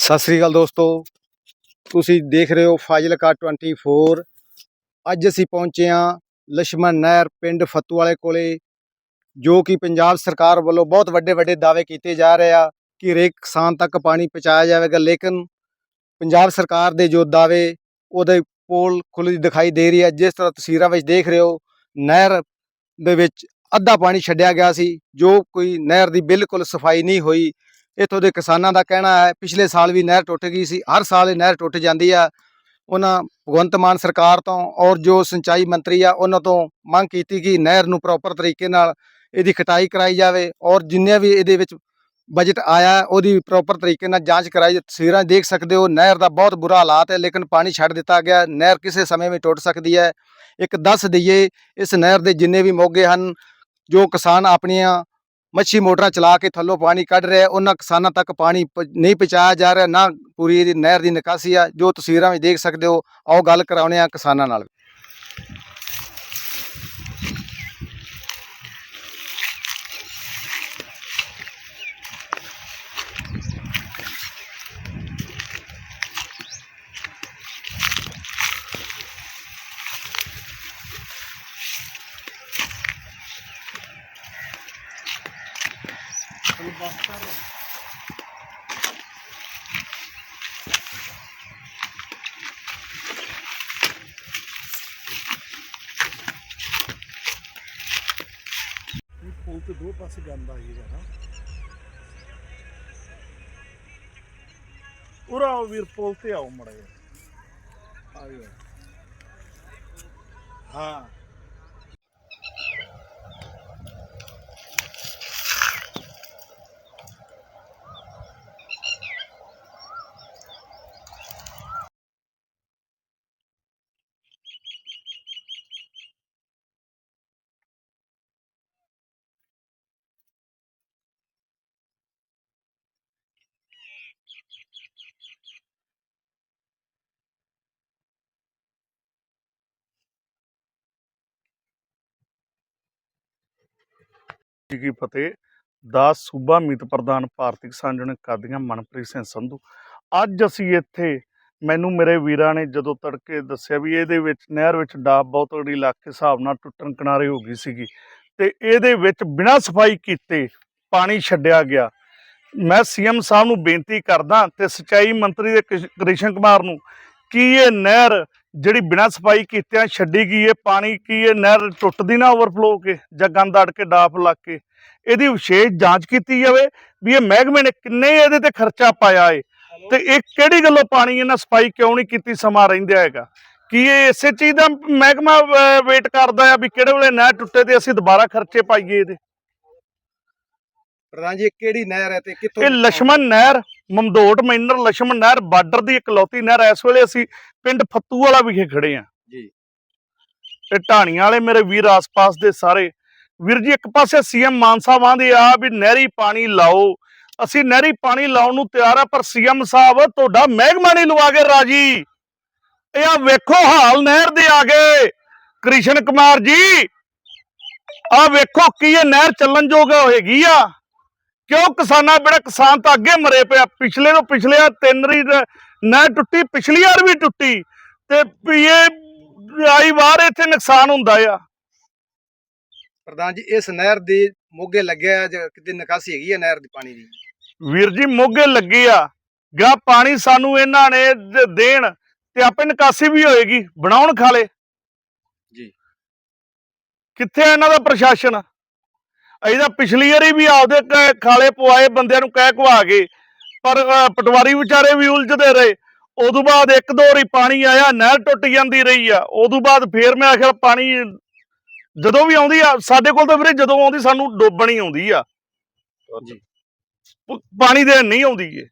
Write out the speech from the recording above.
ਸਤਿ ਸ੍ਰੀ ਅਕਾਲ ਦੋਸਤੋ। ਤੁਸੀਂ ਦੇਖ ਰਹੇ ਹੋ ਫਾਜ਼ਿਲਕਾ 24 ਅੱਜ ਅਸੀਂ ਪਹੁੰਚੇ ਹਾਂ ਲਸ਼ਮਣ ਨਹਿਰ ਪਿੰਡ ਫਤੂ ਵਾਲੇ ਕੋਲੇ, ਜੋ ਕਿ ਪੰਜਾਬ ਸਰਕਾਰ ਵੱਲੋਂ ਬਹੁਤ ਵੱਡੇ ਵੱਡੇ ਦਾਅਵੇ ਕੀਤੇ ਜਾ ਰਹੇ ਆ ਕਿ ਹਰੇਕ ਕਿਸਾਨ ਤੱਕ ਪਾਣੀ ਪਹੁੰਚਾਇਆ ਜਾਵੇਗਾ, ਲੇਕਿਨ ਪੰਜਾਬ ਸਰਕਾਰ ਦੇ ਜੋ ਦਾਅਵੇ, ਉਹਦੇ ਪੋਲ ਖੁੱਲੀ ਦਿਖਾਈ ਦੇ ਰਹੀ ਹੈ। ਜਿਸ ਤਰ੍ਹਾਂ ਤਸਵੀਰਾਂ ਵਿੱਚ ਦੇਖ ਰਹੇ ਹੋ, ਨਹਿਰ ਦੇ ਵਿੱਚ ਅੱਧਾ ਪਾਣੀ ਛੱਡਿਆ ਗਿਆ ਸੀ, ਜੋ ਕੋਈ ਨਹਿਰ ਦੀ ਬਿਲਕੁਲ ਸਫ਼ਾਈ ਨਹੀਂ ਹੋਈ। ਇੱਥੋਂ ਦੇ ਕਿਸਾਨਾਂ ਦਾ ਕਹਿਣਾ ਹੈ, ਪਿਛਲੇ ਸਾਲ ਵੀ ਨਹਿਰ ਟੁੱਟ ਗਈ ਸੀ, ਹਰ ਸਾਲ ਇਹ ਨਹਿਰ ਟੁੱਟ ਜਾਂਦੀ ਆ। ਉਹਨਾਂ ਭਗਵੰਤ ਮਾਨ ਸਰਕਾਰ ਤੋਂ ਔਰ ਜੋ ਸਿੰਚਾਈ ਮੰਤਰੀ ਆ, ਉਹਨਾਂ ਤੋਂ ਮੰਗ ਕੀਤੀ ਕਿ ਨਹਿਰ ਨੂੰ ਪ੍ਰੋਪਰ ਤਰੀਕੇ ਨਾਲ ਇਹਦੀ ਕਟਾਈ ਕਰਾਈ ਜਾਵੇ ਔਰ ਜਿੰਨੇ ਵੀ ਇਹਦੇ ਵਿੱਚ ਬਜਟ ਆਇਆ, ਉਹਦੀ ਪ੍ਰੋਪਰ ਤਰੀਕੇ ਨਾਲ ਜਾਂਚ ਕਰਾਈ ਤਸਵੀਰਾਂ ਦੇਖ ਸਕਦੇ ਹੋ, ਨਹਿਰ ਦਾ ਬਹੁਤ ਬੁਰਾ ਹਾਲਾਤ ਹੈ, ਲੇਕਿਨ ਪਾਣੀ ਛੱਡ ਦਿੱਤਾ ਗਿਆ, ਨਹਿਰ ਕਿਸੇ ਸਮੇਂ ਵੀ ਟੁੱਟ ਸਕਦੀ ਹੈ। ਇੱਕ ਦੱਸ ਦਈਏ, ਇਸ ਨਹਿਰ ਦੇ ਜਿੰਨੇ ਵੀ ਮੋਗੇ ਹਨ, ਜੋ ਕਿਸਾਨ ਆਪਣੀਆਂ ਮੱਛੀ ਮੋਟਰਾਂ ਚਲਾ ਕੇ ਥੱਲੋਂ ਪਾਣੀ ਕੱਢ ਰਿਹਾ ਉਹਨਾਂ ਕਿਸਾਨਾਂ ਤੱਕ ਪਾਣੀ ਪ- ਨਹੀਂ ਪਹੁੰਚਾਇਆ ਜਾ ਰਿਹਾ, ਨਾ ਪੂਰੀ ਇਹਦੀ ਨਹਿਰ ਦੀ ਨਿਕਾਸੀ ਆ। ਜੋ ਤਸਵੀਰਾਂ ਵਿੱਚ ਦੇਖ ਸਕਦੇ ਹੋ, ਆਓ ਗੱਲ ਕਰਾਉਣੇ ਆ ਕਿਸਾਨਾਂ ਨਾਲ ਪੁਲ ਤੇ ਦੋ ਪਾਸੇ ਗੰਦ ਆਈ ਗਿਆ ਨਾ। ਉਰਾ ਆਓ ਵੀਰ, ਪੁਲ ਤੇ ਆਓ ਮੜੇ ਆਇਓ। ਹਾਂ। ਜੀ ਕੀ ਫਤਿਹ ਦਾ ਸੂਬਾ ਮੀਤ ਪ੍ਰਧਾਨ ਭਾਰਤੀ ਕਿਸਾਨ ਯੂਨੀਅਨ ਕਾਦੀਆਂ ਮਨਪ੍ਰੀਤ ਸਿੰਘ ਸੰਧੂ। ਅੱਜ ਅਸੀਂ ਇੱਥੇ ਮੈਨੂੰ ਮੇਰੇ ਵੀਰਾਂ ਨੇ ਜਦੋਂ ਤੜਕੇ ਦੱਸਿਆ ਵੀ ਇਹਦੇ ਵਿੱਚ, ਨਹਿਰ ਵਿੱਚ ਡਾਬ ਬਹੁਤ ਵੱਡੀ ਲੱਗ ਕੇ ਹਿਸਾਬ ਨਾਲ ਟੁੱਟਣ ਕਿਨਾਰੇ ਹੋ ਗਈ ਸੀਗੀ। ਤੇ ਇਹਦੇ ਵਿੱਚ ਬਿਨਾਂ ਸਫ਼ਾਈ ਕੀਤੇ ਪਾਣੀ ਛੱਡਿਆ ਗਿਆ। ਮੈਂ ਸੀਐਮ ਸਾਹਿਬ ਨੂੰ ਬੇਨਤੀ ਕਰਦਾ ਤੇ ਸਿੰਚਾਈ ਮੰਤਰੀ ਦੇ ਕ੍ਰਿਸ਼- ਕ੍ਰਿਸ਼ਨ ਕੁਮਾਰ ਨੂੰ ਕਿ ਇਹ ਨਹਿਰ ਜਿਹੜੀ ਬਿਨਾਂ ਸਫ਼ਾਈ ਕੀਤਿਆਂ ਛੱਡੀ ਗਈ ਹੈ ਪਾਣੀ ਕੀ ਹੈ ਨਹਿਰ ਟੁੱਟਦੀ ਨਾ ਓਵਰਫਲੋ ਕੇ ਜਾਂ ਗੰਦ ਅੜ ਕੇ ਡਾਫ ਲੱਗ ਕੇ। ਇਹਦੀ ਵਿਸ਼ੇਸ਼ ਜਾਂਚ ਕੀਤੀ ਜਾਵੇ ਵੀ ਇਹ ਮਹਿਕਮੇ ਨੇ ਕਿੰਨੇ ਇਹਦੇ ਤੇ ਖਰਚਾ ਪਾਇਆ ਏ। ਤੇ ਇਹ ਕਿਹੜੀ ਗੱਲੋਂ ਪਾਣੀ ਇਹਨਾਂ ਸਫ਼ਾਈ ਕਿਉਂ ਨਹੀਂ ਕੀਤੀ ਸਮਾਂ ਰਹਿੰਦਾ ਹੈਗਾ? ਕੀ ਇਹ ਇਸੇ ਚੀਜ਼ ਦਾ ਮਹਿਕਮਾ ਵੇਟ ਕਰਦਾ ਆ ਵੀ ਕਿਹੜੇ ਵੇਲੇ ਨਹਿਰ ਟੁੱਟੇ ਤੇ ਅਸੀਂ ਦੁਬਾਰਾ ਖਰਚੇ ਪਾਈਏ ਇਹਦੇ? ਪ੍ਰਧਾਨ ਕਿਹੜੀ ਨਹਿਰ ਹੈ ਤੇ ਕਿੱਥੋਂ ਇਹ ਲక్ష్మణ ਨਹਿਰ ਮਮਦੋਟ ਮੈਨਰ ਲక్ష్ਮਣ ਨਹਿਰ ਬਾਰਡਰ ਦੀ ਇਕਲੌਤੀ ਨਹਿਰ ਇਸ ਵੇਲੇ ਅਸੀਂ ਪਿੰਡ ਫੱਤੂ ਵਾਲਾ ਵਿਖੇ ਖੜੇ ਆ ਜੀ। ਤੇ ਢਾਣੀਆਂ ਵਾਲੇ ਮੇਰੇ ਵੀਰ ਆਸ-ਪਾਸ ਦੇ ਸਾਰੇ ਵੀਰ ਜੀ ਇੱਕ ਪਾਸੇ ਸੀਐਮ ਮਾਨ ਸਾਹਿਬ ਆਂਦੇ ਆ ਵੀ ਨਹਿਰੀ ਪਾਣੀ ਲਾਓ। ਅਸੀਂ ਨਹਿਰੀ ਪਾਣੀ ਲਾਉਣ ਨੂੰ ਤਿਆਰ ਆ ਪਰ ਸੀਐਮ ਸਾਹਿਬ ਤੁਹਾਡਾ ਮਹਿਕਮਾ ਨਹੀਂ ਲਵਾ ਕੇ ਰਾਜੀ। ਇਹ ਆ ਵੇਖੋ ਹਾਲ ਨਹਿਰ ਦੇ ਆ ਗਏ ਕ੍ਰਿਸ਼ਨ ਕੁਮਾਰ ਜੀ ਆ ਵੇਖੋ ਕੀ ਇਹ ਨਹਿਰ ਚੱਲਣ ਯੋਗ ਹੋਏਗੀ ਆ। ਕਿਉਂ ਕਿਸਾਨਾਂ ਬਿਨਾ ਕਿਸਾਨ ਤਾਂ ਅੱਗੇ ਮਰੇ ਪਿਆ ਪਿਛਲੇ ਤੋਂ ਪਿਛਲੇ ਆ ਤਿੰਨ ਰੀ ਨਾ ਟੁੱਟੀ ਪਿਛਲੀ ਵਾਰ ਵੀ ਟੁੱਟੀ। ਤੇ ਇਹ ਆਈ ਵਾਰ ਇੱਥੇ ਨੁਕਸਾਨ ਹੁੰਦਾ ਆ। ਪ੍ਰਧਾਨ ਜੀ ਇਸ ਨਹਿਰ ਦੇ ਮੋਗੇ ਲੱਗਿਆ ਜਾਂ ਕਿਤੇ ਨਿਕਾਸੀ ਹੈਗੀ ਹੈ ਨਹਿਰ ਦੀ ਪਾਣੀ ਦੀ? ਵੀਰ ਜੀ ਮੋਗੇ ਲੱਗੇ ਆ। ਗਾ ਪਾਣੀ ਸਾਨੂੰ ਇਹਨਾਂ ਨੇ ਦੇਣ ਤੇ ਆਪੇ ਨਿਕਾਸੀ ਵੀ ਹੋਏਗੀ। ਬਣਾਉਣ ਖਾਲੇ। ਜੀ। ਕਿੱਥੇ ਇਹਨਾਂ ਦਾ ਪ੍ਰਸ਼ਾਸਨ? ਅਸੀਂ ਤਾਂ ਪਿਛਲੀ ਵਾਰੀ ਵੀ ਆਪਦੇ ਕ- ਖਾਲੇ ਪਵਾਏ ਬੰਦਿਆਂ ਨੂੰ ਕਹਿ ਕਵਾ ਗਏ ਪਰ ਪਟਵਾਰੀ ਵਿਚਾਰੇ ਵੀ ਉਲਝਦੇ ਰਹੇ। ਉਦੋਂ ਬਾਅਦ ਇੱਕ ਦੋ ਵਾਰੀ ਪਾਣੀ ਆਇਆ ਨਹਿਰ ਟੁੱਟ ਜਾਂਦੀ ਰਹੀ ਆ। ਉਦੋਂ ਬਾਅਦ ਫੇਰ ਮੈਂ ਆਖਿਆ ਪਾਣੀ ਜਦੋਂ ਵੀ ਆਉਂਦੀ ਆ ਸਾਡੇ ਕੋਲ ਤਾਂ ਵੀਰੇ ਜਦੋਂ ਆਉਂਦੀ ਸਾਨੂੰ ਡੋਬਣ ਆਉਂਦੀ ਆ। ਪਾਣੀ ਦੇਣ ਨਹੀਂ ਆਉਂਦੀ ਏ।